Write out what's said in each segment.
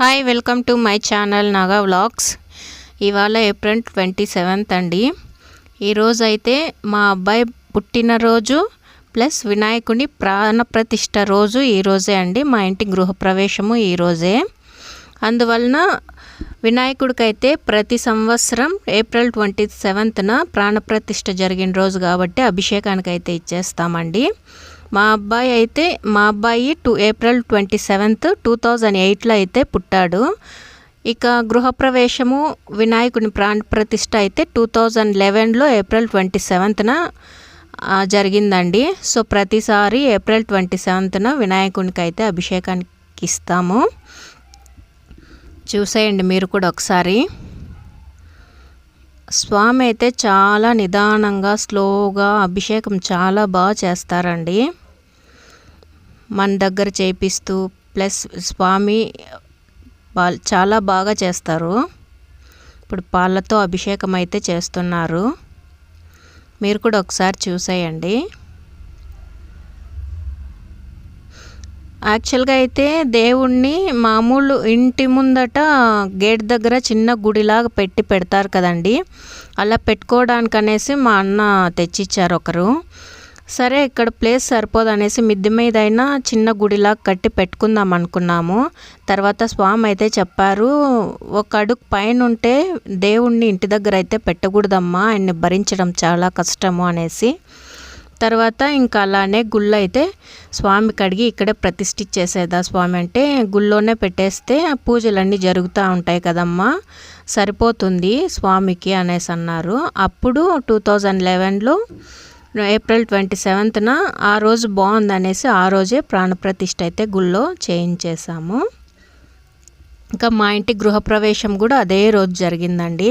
Hi welcome to my channel Naga vlogs ఇవాళ April twenty seventh అండి ఈరోజు అయితే మా అబ్బాయి పుట్టినరోజు ప్లస్ వినాయకుని ప్రాణప్రతిష్ఠ రోజు ఈరోజే అండి. మా ఇంటి గృహప్రవేశము ఈరోజే అందువలన వినాయకుడికైతే ప్రతి సంవత్సరం ఏప్రిల్ ట్వంటీ సెవెంత్న ప్రాణప్రతిష్ఠ జరిగిన రోజు కాబట్టి అభిషేకానికి అయితే ఇచ్చేస్తామండి. మా అబ్బాయి అయితే మా అబ్బాయి two April twenty seventh two thousand ఎయిట్లో అయితే పుట్టాడు. ఇక గృహప్రవేశము వినాయకుని ప్రాణ ప్రతిష్ట అయితే టూ థౌజండ్ లెవెన్లో ఏప్రిల్ ట్వంటీ సెవెంత్న జరిగిందండి. సో ప్రతిసారి ఏప్రిల్ ట్వంటీ సెవెంత్న వినాయకునికి అయితే అభిషేకానికి ఇస్తాము. చూసేయండి మీరు కూడా ఒకసారి. స్వామి అయితే చాలా నిదానంగా స్లోగా అభిషేకం చాలా బాగా చేస్తారండి. మన దగ్గర చేపిస్తూ ప్లస్ స్వామి చాలా బాగా చేస్తారు. ఇప్పుడు పాలతో అభిషేకం అయితే చేస్తున్నారు. మీరు కూడా ఒకసారి చూసేయండి. యాక్చువల్గా అయితే దేవుణ్ణి మామూలు ఇంటి ముందట గేట్ దగ్గర చిన్న గుడిలాగా పెట్టి పెడతారు కదండి. అలా పెట్టుకోవడానికి అనేసి మా అన్న తెచ్చిచ్చారు ఒకరు. సరే ఇక్కడ ప్లేస్ సరిపోదు అనేసి మిద్దె మీద అయినా చిన్న గుడిలాగా కట్టి పెట్టుకుందాం అనుకున్నాము. తర్వాత స్వామి అయితే చెప్పారు ఒక అడుగు పైన ఉంటే దేవుణ్ణి ఇంటి దగ్గర అయితే పెట్టకూడదమ్మా ఆయన్ని భరించడం చాలా కష్టము అనేసి. తర్వాత ఇంకా అలానే గుళ్ళు అయితే స్వామి కడిగి ఇక్కడే ప్రతిష్ఠించేసేదా స్వామి అంటే గుళ్ళోనే పెట్టేస్తే పూజలన్నీ జరుగుతూ ఉంటాయి కదమ్మా. సరిపోతుంది స్వామికి అనేసి అన్నారు. అప్పుడు టూ థౌజండ్ లెవెన్లో ఏప్రిల్ ట్వంటీ సెవెంత్న ఆ రోజు బాగుంది అనేసి ఆ రోజే ప్రాణప్రతిష్ఠ అయితే గుళ్ళో చేయించేసాము ఇంకా మా ఇంటి గృహప్రవేశం కూడా అదే రోజు జరిగిందండి.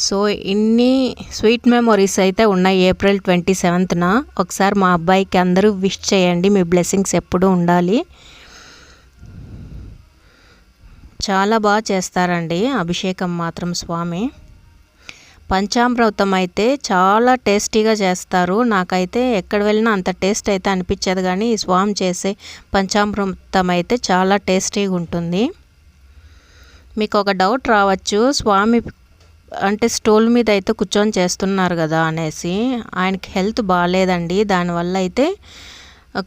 సో ఇన్ని స్వీట్ మెమొరీస్ అయితే ఉన్నాయి ఏప్రిల్ ట్వంటీ సెవెంత్న. ఒకసారి మా అబ్బాయికి అందరూ విష్ చేయండి మీ బ్లెస్సింగ్స్ ఎప్పుడూ ఉండాలి. చాలా బాగా చేస్తారండి అభిషేకం మాత్రం స్వామి. పంచామృతం అయితే చాలా టేస్టీగా చేస్తారు. నాకైతే ఎక్కడ వెళ్ళినా అంత టేస్ట్ అయితే అనిపించదు కానీ ఈ స్వామి చేసే పంచామృతం అయితే చాలా టేస్టీగా ఉంటుంది. మీకు ఒక డౌట్ రావచ్చు స్వామి అంటే స్టోల్ మీద అయితే కూర్చొని చేస్తున్నారు కదా అనేసి ఆయనకి హెల్త్ బాగాలేదండి దానివల్ల అయితే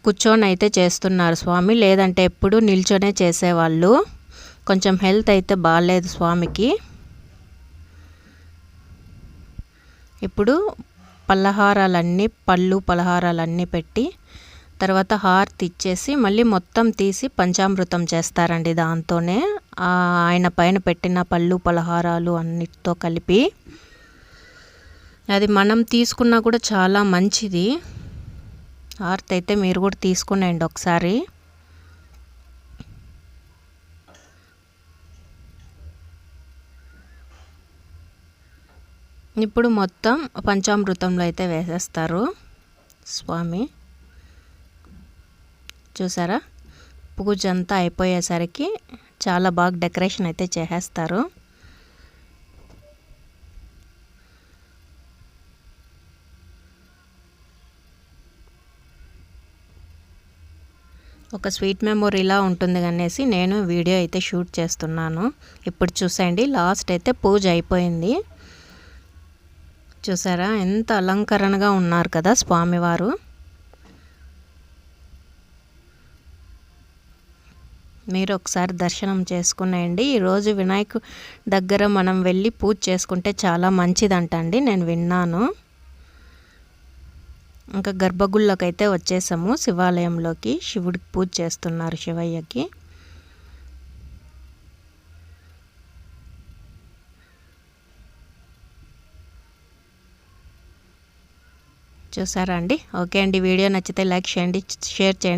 కూర్చొని అయితే చేస్తున్నారు స్వామి. లేదంటే ఎప్పుడు నిల్చొనే చేసేవాళ్ళు. కొంచెం హెల్త్ అయితే బాగాలేదు స్వామికి. ఇప్పుడు పలహారాలన్నీ పళ్ళు పలహారాలన్నీ పెట్టి తర్వాత హార్త్ ఇచ్చేసి మళ్ళీ మొత్తం తీసి పంచామృతం చేస్తారండి దాంతోనే. ఆయన పైన పెట్టిన పళ్ళు పలహారాలు అన్నిటితో కలిపి. అది మనం తీసుకున్నా కూడా చాలా మంచిది. హార్త్ అయితే మీరు కూడా తీసుకునేయండి ఒకసారి. ఇప్పుడు మొత్తం పంచామృతంలో అయితే వేసేస్తారు స్వామి. చూసారా? పూజ అంతా అయిపోయేసరికి చాలా బాగా డెకరేషన్ అయితే చేసేస్తారు. ఒక స్వీట్ మెమొరీలా ఉంటుంది అనేసి నేను వీడియో అయితే షూట్ చేస్తున్నాను. ఇప్పుడు చూసేయండి లాస్ట్ అయితే పూజ అయిపోయింది. చూసారా? ఎంత అలంకరణగా ఉన్నారు కదా స్వామివారు. మీరు ఒకసారి దర్శనం చేసుకునేయండి. ఈరోజు వినాయకు దగ్గర మనం వెళ్ళి పూజ చేసుకుంటే చాలా మంచిదంట అండి. నేను విన్నాను. ఇంకా గర్భగుళ్ళకైతే అయితే వచ్చేసాము శివాలయంలోకి. శివుడికి పూజ చేస్తున్నారు శివయ్యకి. చూసారా అండి? ఓకే అండి. వీడియో నచ్చితే లైక్ చేయండి షేర్ చేయండి.